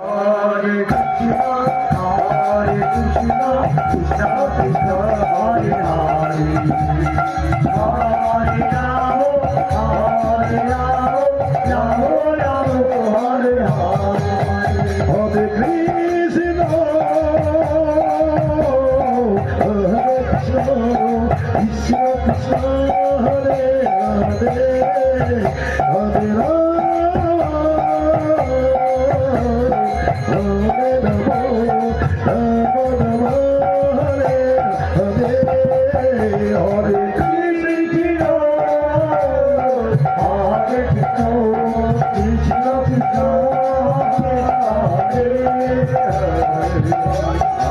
Hare Hare Hare Rama